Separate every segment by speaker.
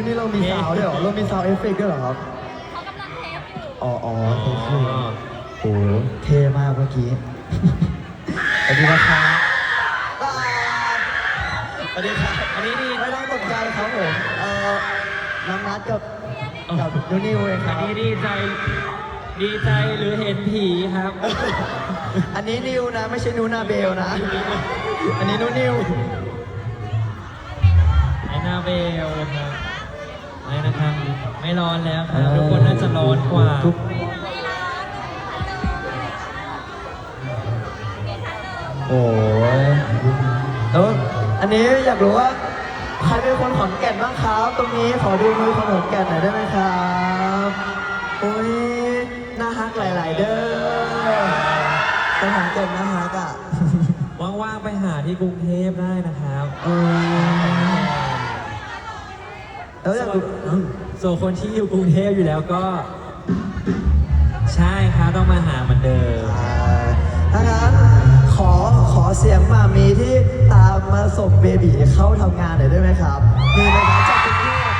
Speaker 1: วันนี้เรามีซาวด์ด้วยเหรอเรามีซาวด์เอฟเฟกต์ด้วยเหรอครับ
Speaker 2: เขากำลังเทสอยู่
Speaker 1: อ๋ออ๋อเท่ขึ้นโอ้โหเท่มากเมื่อกี้สวัสดีนะครับสวัสดีครับ
Speaker 3: อันนี้ดี
Speaker 1: ไม่ต้องตกใจครับผมเอ่อน้องนัดกับกับนูนิวเองค
Speaker 3: อั
Speaker 1: รั
Speaker 3: น
Speaker 1: บ
Speaker 3: นี้ดีใจ ดีใจหรือเห็นผีครับ
Speaker 1: อันนี้นิวนะ ไม่ใช่นูนาเบลนะ อันนี้นูนิว
Speaker 3: ไอนาเบลครับอะไรนะครับ ไม่ร้อนแล้วครับทุกคนน่าจะร้อนกว่า
Speaker 1: ทุกโอ้ยแล้วอันนี้อยากรู้ว่า ใครเป็นคนขอนแก่นบ้างครับ ตรงนี้ขอดูมือคนขอนแก่นหน่อยได้ไหมครับโอ้ยน่าฮักหลาย ๆ เด้อคนขอนแก่นน่าฮักอะ
Speaker 3: ว่างๆไปหาที่กรุงเทพได้นะครับ
Speaker 1: เออ แล้วอยากดู
Speaker 3: ส่วนคนที่อยู่กรุงเทพอยู่แล้วก็ ใช่ครับต้องมาหาเหมือนเดิม
Speaker 1: อ่าถ้างั้นขอขอเสียงมามีที่ตามมาส่งเบบีเข้าทำงานหน่อยได้ไหมครับมีไหมครับจากกรุงเทพ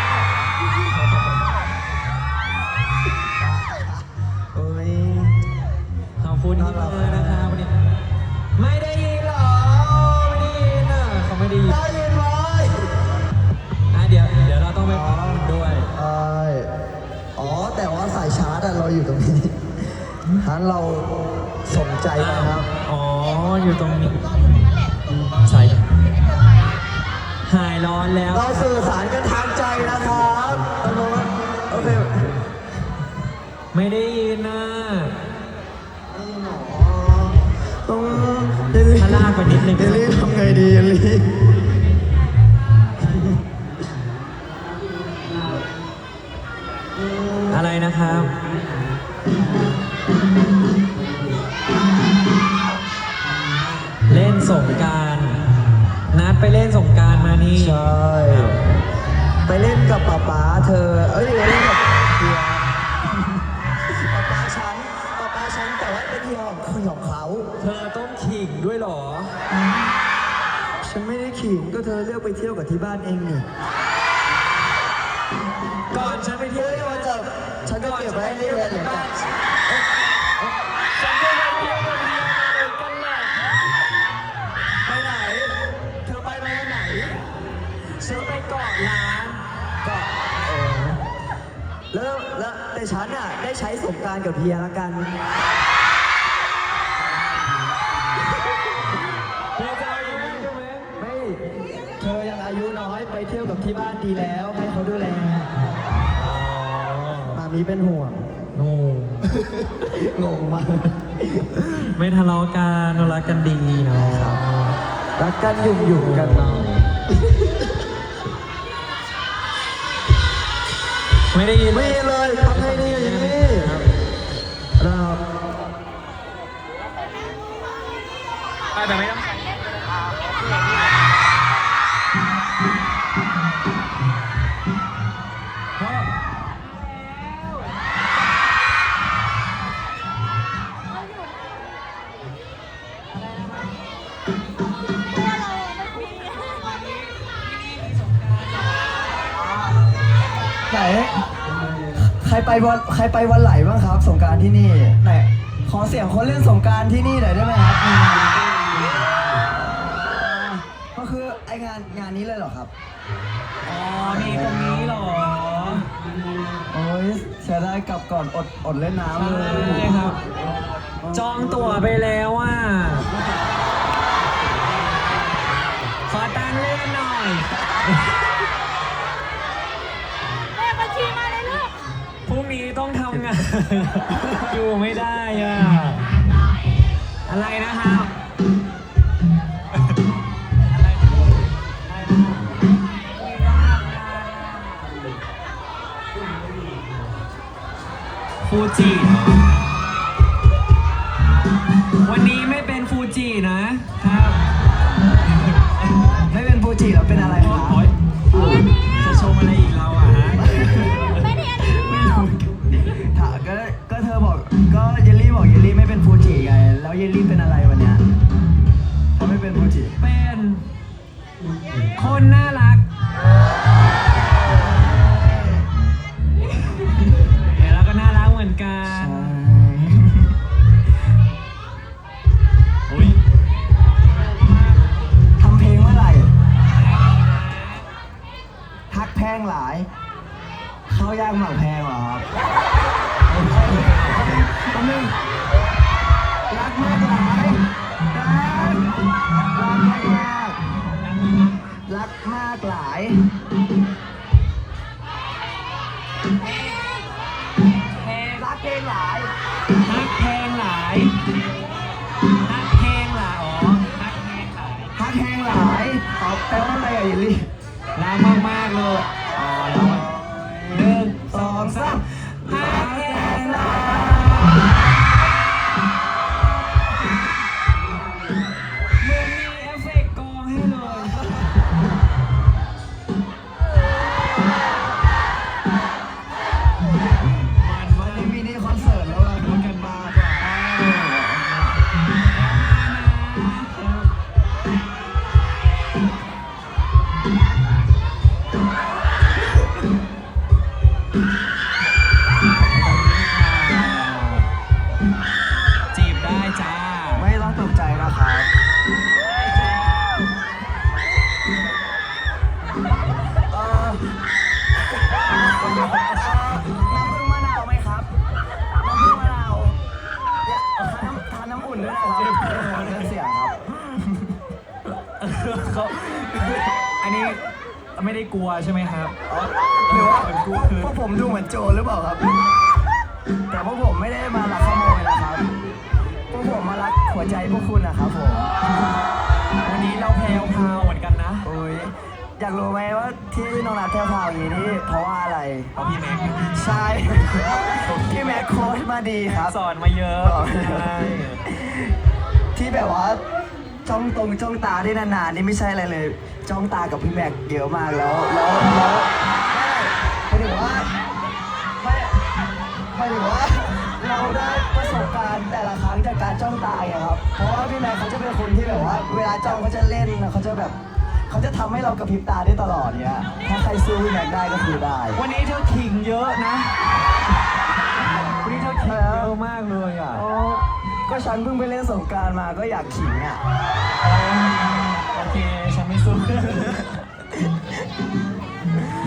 Speaker 1: โอ้ย
Speaker 3: ขอบคุณที่มานะครับวันนี้ ไม่ได้ยินเหรอ ไม่ได้ยินอะเขาไม่ได้ยิน
Speaker 1: ได้ยิน
Speaker 3: ร์
Speaker 1: จอะเราอยู่ตรงนี้ฮันเราสนใจนะครับ
Speaker 3: อ๋อ อยู่ตรงนี้ใช่หายร้อนแล้ว
Speaker 1: เราสื่อสารกันทางใจนะครับตรงโน้นโอเค
Speaker 3: ไม่ได้ยินนะ
Speaker 1: ตรงเยลลี่
Speaker 3: ถ้าลากไปนิดนึง
Speaker 1: เยลลี่ทำไงดีเยลลี่
Speaker 3: อะไรนะครับ กรารนัดไปเล่นสงกรารมานี่
Speaker 1: ใช่ ไปเล่นกับป๊าป๊าเธอ เอ้ยไปเล่นกับเฮียป๊าป๊าฉันป๊าป๊าฉันแต่ว่าเป็นเฮียของคนของเขา
Speaker 3: เธอต้องขิงด้วยเหรอ
Speaker 1: ฉันไม่ได้ขิงก็เธอเลือกไปเที่ยวกับที่บ้านเองนี่
Speaker 3: ก่อนฉันไปเที่ยว
Speaker 1: เฮ้ยมันจะฉันจะเก็บไว้ให้เรียนเลย
Speaker 3: ฉัน แล้
Speaker 1: วแต่ฉันอะได้ใช้สงกรารกับเฮียละกัน
Speaker 3: เธอจะเอาอย่างนี้ใช่ไหม
Speaker 1: ไม่ เธอยังอายุน้อยไปเที่ยวกับที่บ้านดีแล้ว ให้เขาดูแลมามีเป็นห่วง
Speaker 3: โอ้
Speaker 1: งงมาก
Speaker 3: ไม่ทะเลาะกันเรารักกันดีเนาะ
Speaker 1: รักกันยุ่งยุ่งๆกันหน่อย
Speaker 3: ไม่ได้ยิน
Speaker 1: ไม่เลยทำไงดีอย่างนี้เรา
Speaker 3: ไปแบบไม่
Speaker 1: ไปวันใครไปวันไหลบ้างครับ สงกรารที่นี่ไหนขอเสียงคนเล่นสงกรารที่นี่หน่อยได้ไหมครับมีไหมก็คือไองานงานนี้เลยเหรอครับ
Speaker 3: อ๋อ นี่ตรงนี้เหรอ
Speaker 1: โอ้ยเสียดายกลับก่อนอดอดเล่นน้ำเลย
Speaker 3: ใช่ครับ จองตั๋วไปแล้วอะ ขอตังค์เลื่อนหน่อย อยู่ไม่ได้อะ อะไรนะครับ อะไรฟูจิเหรอวัน มา
Speaker 2: ก
Speaker 1: มา
Speaker 3: ก
Speaker 1: รักมากหลาย รักเพลงหลาย
Speaker 3: ฮักแพงหลายฮักแพงหลายอ๋อฮักแพงหลาย
Speaker 1: ฮักแห้งหลายอ๋อแปลว่าอะไรอะยิลลี่
Speaker 3: รักมากมากๆเลย
Speaker 1: ที่แบบ
Speaker 3: ว่า
Speaker 1: จ้องตรงจ้องตาได้นานๆนี่ไม่ใช่อะไรเลย จ้องตากับพี่แม็กเยอะมากแล้ว แล้วแล้วไม่หมายถึงว่าไม่หมายถึงว่าเราได้ประสบการณ์แต่ละครั้งจากการจ้องตาไงครับ เพราะว่าพี่แม็กเขาจะเป็นคนที่แบบว่า เวลาจ้องเขาจะเล่นเขาจะแบบเขาจะทำให้เรากระพริบตาได้ตลอดเนี้ยถ้าใครสู้อพี่แม็กได้ก็คือได้
Speaker 3: วันนี้เธอขิงเยอะนะ เธอขิงเยอะมากเลยอะ
Speaker 1: อ๋อก็ฉันเพิ่งไปเล่นสงกรารมาก็อยากขิงอะ
Speaker 3: โอเค ฉันไม่สู้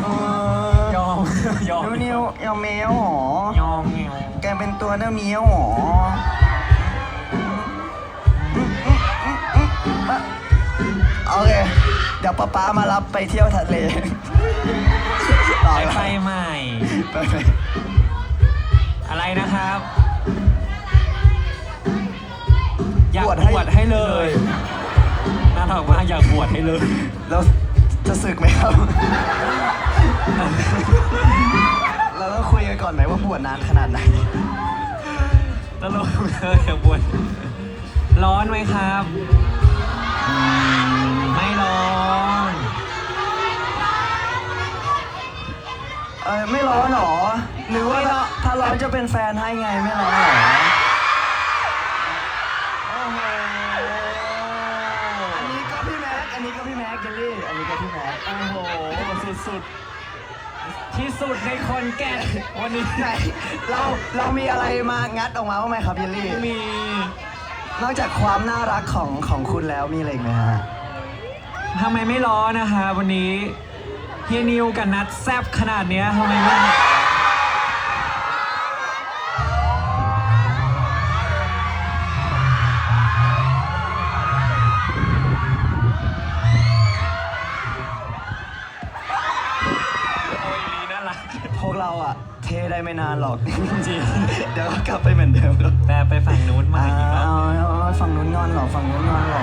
Speaker 1: เออย
Speaker 3: อม ยอม
Speaker 1: นิวนิวยอมแมวหรอ ย
Speaker 3: อมเงี้ย
Speaker 1: แกเป็นตัวเนื้อเมียวหรอโอเค เดี๋ยวป๊าป๊ามารับไปเที่ยวทะเลต่อ
Speaker 3: ไป
Speaker 1: เลย
Speaker 3: ไปใหม่
Speaker 1: ไปไป
Speaker 3: อะไรนะครับอยากบวชให้เลยน่าถอกมากอยากบวชให้เลย
Speaker 1: แล้วจะสึกไหมครับ เราต้องคุยกันก่อนไหมว่าบวชนานขนาดไหน
Speaker 3: ตลกเลยอยากบวชร้อนไหมครับ ไม่ร้อน
Speaker 1: เออไม่ร้อนหรอ หรือว่าถ้าร้อนจะเป็นแฟนให้ไงไม่ร้อนหรออันนี้ก็พี่แม็ก อันนี้ก็พี่แม็กเจลลี่ อันนี้ก็พี่แม็ก
Speaker 3: โอ้โห สุดๆ ที่สุดในคนแก่วันนี้
Speaker 1: ไหนเราเรามีอะไรมางัดออกมาบ้างไหมครับเจลลี่
Speaker 3: มี
Speaker 1: นอกจากความน่ารักของของคุณแล้วมีอะไรไหมฮะ
Speaker 3: ทำไมไม่ร้อนนะคะวันนี้ เฮียนิวกับนัดแซบขนาดเนี้ยทำไมไม่โอ้ยลีน่ารัก
Speaker 1: พวกเราอะเทได้ไม่นานหรอก
Speaker 3: จริง
Speaker 1: เดี๋ยวก็กลับไปเหมือนเดิมครับ
Speaker 3: แต่ไปฝั่งนู้นมาอีกรอบ
Speaker 1: เอาเอาฝั่งนู้นงอนเหรอฝั่งนู้นงอนเหรอ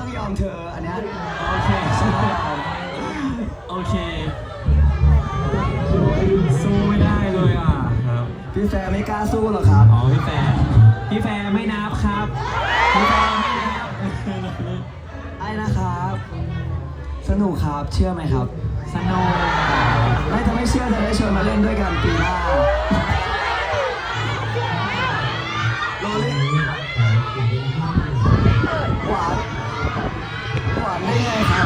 Speaker 1: ต้องยอมเธออันเนี้ย
Speaker 3: โอเค
Speaker 1: ฉันต้องยอม
Speaker 3: โอเคสู้ไม่ได้เลยอะครับ
Speaker 1: พี่แฟร์ไม่กล้าสู้หรอกครับ
Speaker 3: อ๋อพี่แฟร์พี่แฟร์ไม่นับครับพี่แฟร์ไม่นับ
Speaker 1: ไอ้นะครับ สนุกครับเชื่อไหมครับ
Speaker 3: สนุก
Speaker 1: ไม่ถ้าไม่เชื่อจะได้ชวนมาเล่นด้วยกันปีหน้า หวานได้ไงครั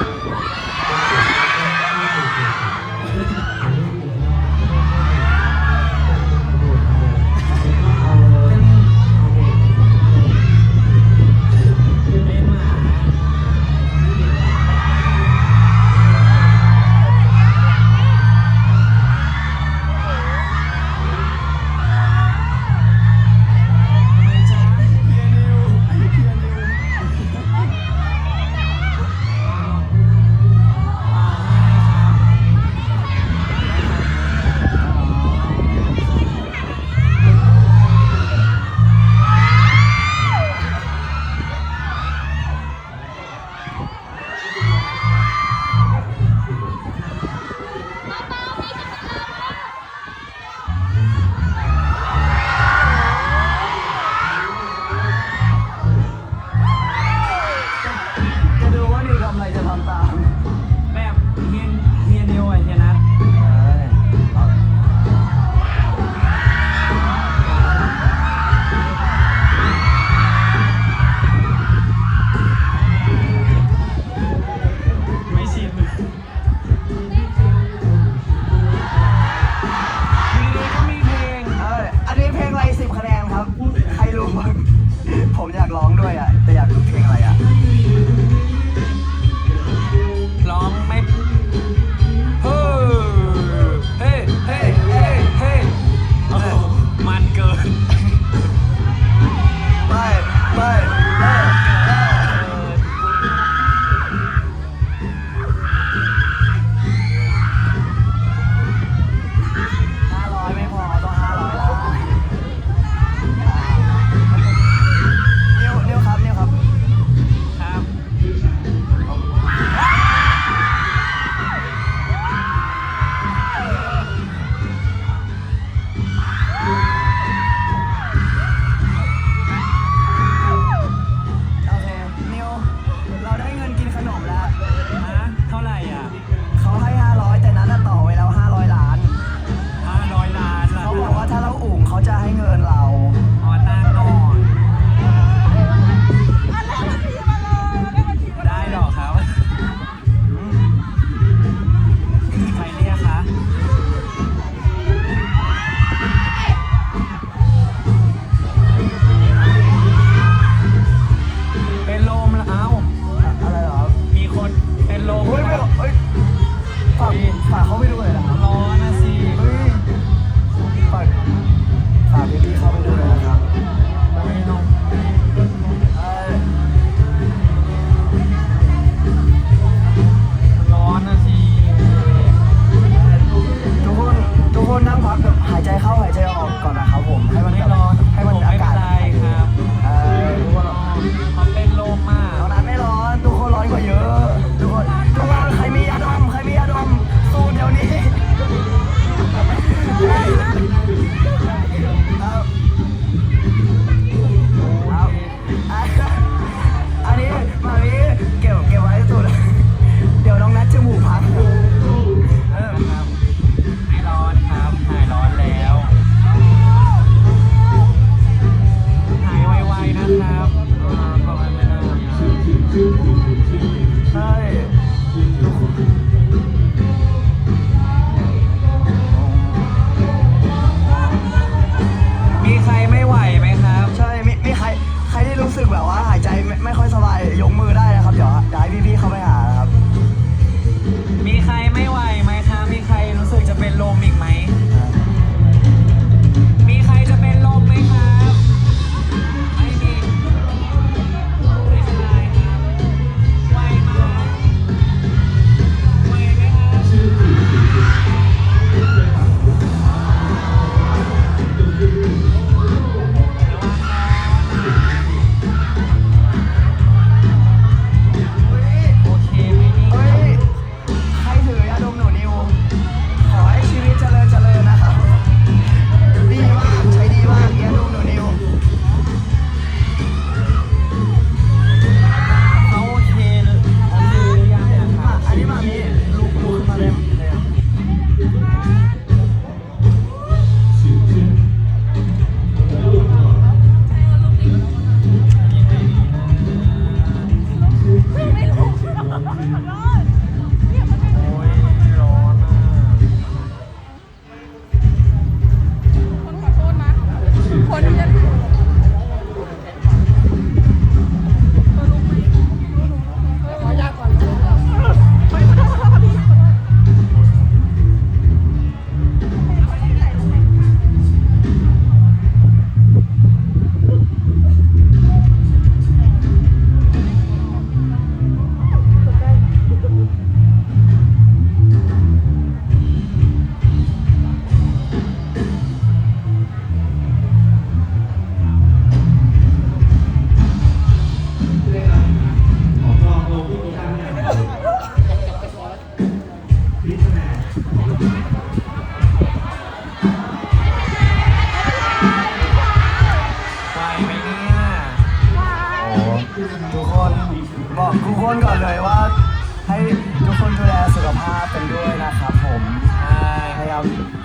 Speaker 3: ฝา
Speaker 1: กเขาไปด้วยนะ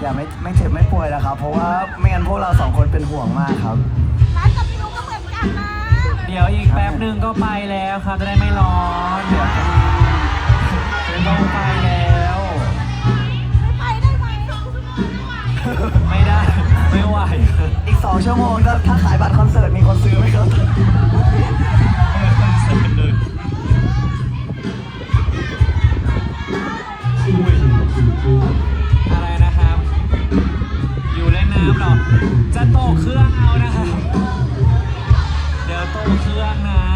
Speaker 1: อย่าไม่ไม่เจ็บไม่ป่วยนะครับ เพราะว่าไม่งั้นพวกเราสองคนเป็นห่วงมากครับ
Speaker 4: ร้านกับพี่นุ๊กก็เหมือนกันนะ
Speaker 3: เดี๋ยวอีกแป๊บหนึ่งก็ไปแล้วครับจะได้ไม่ร้อนเดี๋ยวเดี๋ยวต้องไปแล้ว
Speaker 4: ไม่ไปได้ไหม
Speaker 3: ไม่ได้ ไม่ไหว
Speaker 1: อีก2ชั่วโมงถ้าถ้าขายบัตรคอนเสิร์ตมีคนซื้อไหมครับ
Speaker 3: อะ รอ จะโตเค
Speaker 1: รื่องเอา
Speaker 4: นะ
Speaker 1: ครั
Speaker 3: บ เดี๋
Speaker 1: ย
Speaker 3: ว
Speaker 1: โตเครื่องนะ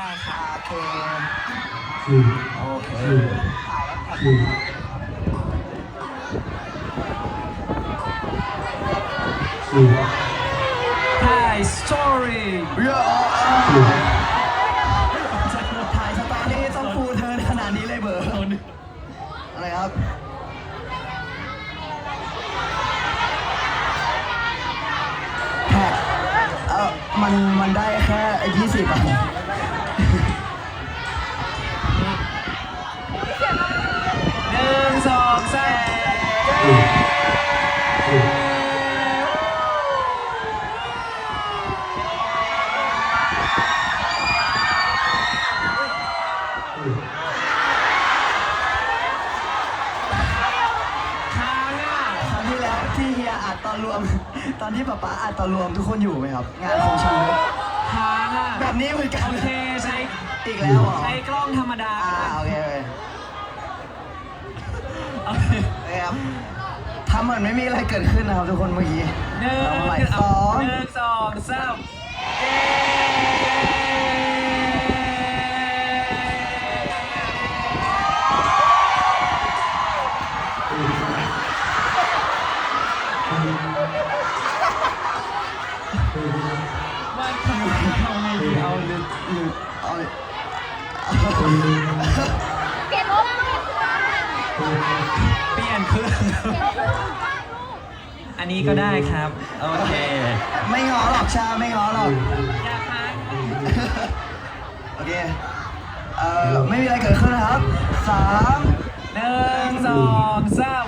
Speaker 3: ได้ครับ
Speaker 1: โอเคโอเคถ่ายแล้วครับ
Speaker 3: ถ่ายสตอรี่
Speaker 1: เยอะถ่ายสตอรี่ต้องฟูเธอขนาดนี้เลยเบอร์อะไรครับแท็กเออมันมันได้แค่ยี่สิบอะ
Speaker 3: องแสนที่เฮีย
Speaker 1: อัดตอนรวม ตอนที่ป๊าป๊าอัดตอนรวมทุกคนอยู่ไหมครับ งานของฉัน
Speaker 3: ทางอะ
Speaker 1: แบบนี้เหมือนกัน
Speaker 3: โอเคใช้
Speaker 1: อีกแล้วเหรอ
Speaker 3: ใช้กล้องธรรมดา
Speaker 1: อ่าโอเค โอเค
Speaker 3: โอเค
Speaker 1: ครับทำเหมือนไม่มีอะไรเกิดขึ้นนะครับทุกคนเมื่อกี้
Speaker 3: หนึ่ง
Speaker 1: เรามาใหม่ส
Speaker 3: เอา
Speaker 1: อง
Speaker 3: หนึ่งสองสามเย้ว่าทำไมทำไมดีเอาเลย
Speaker 1: หรือเอา
Speaker 5: เปลี่ยนรถ เปลี่ยนเครื่อง
Speaker 3: เปลี่ยนเครื่องอันนี้ก็ได้ครับ โอเค
Speaker 1: ไม่ง้อหรอกชาไม่ง้อหรอก
Speaker 3: อยากค้าง
Speaker 1: โอเคเอ่อไม่มีอะไรเกิดขึ้นนะครับสาม
Speaker 3: หนึ่งสองสาม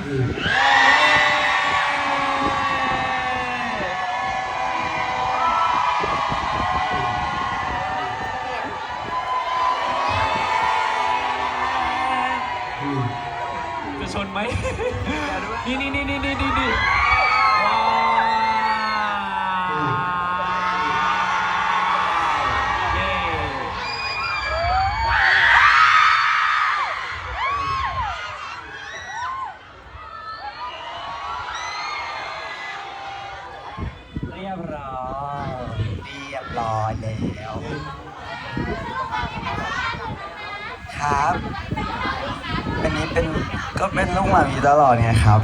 Speaker 3: นไหมนี่นี่นี่นี่นี่นี่นี่ว้าวเย้เรียบร้อย
Speaker 1: เรียบร้อยแล้ว ครับ อันนี้เป็น ก็เป็นลูกหมามีตลอดไงครับ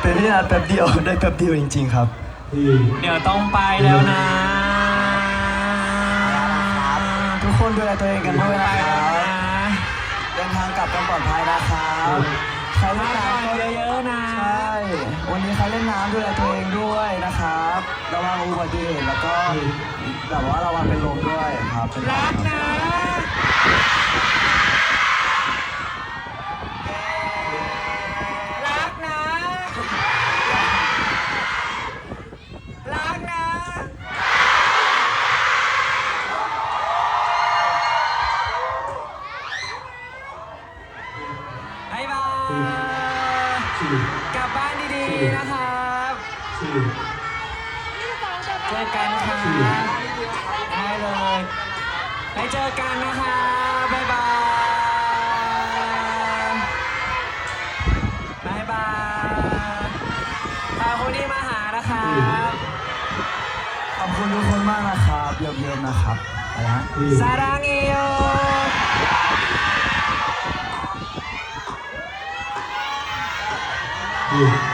Speaker 1: เป็นพี่นัดแป๊บเดียวได้แป๊บเดียวจริง ๆ ครับ
Speaker 3: เดี๋ยวต้องไปแล้วนะ
Speaker 1: ทุกคนดูแลตัวเองกันด้วย
Speaker 3: ไป
Speaker 1: นะค
Speaker 3: แล้
Speaker 1: รั
Speaker 3: ว
Speaker 1: บ
Speaker 3: นะ
Speaker 1: เดินทางกลับกันปลอดภัยนะครับใครเล่น
Speaker 3: พักผ่อน
Speaker 1: น้ำก็
Speaker 3: เยอะๆนะ
Speaker 1: ใช่ วันนี้ใครเล่นน้ำดูแลตัวเองด้วยนะครับระวังอุบัติเหตุแล้วก็แบบว่าระวังเป็นลมด้วยครับเป็น
Speaker 3: รักนะ นะครับไป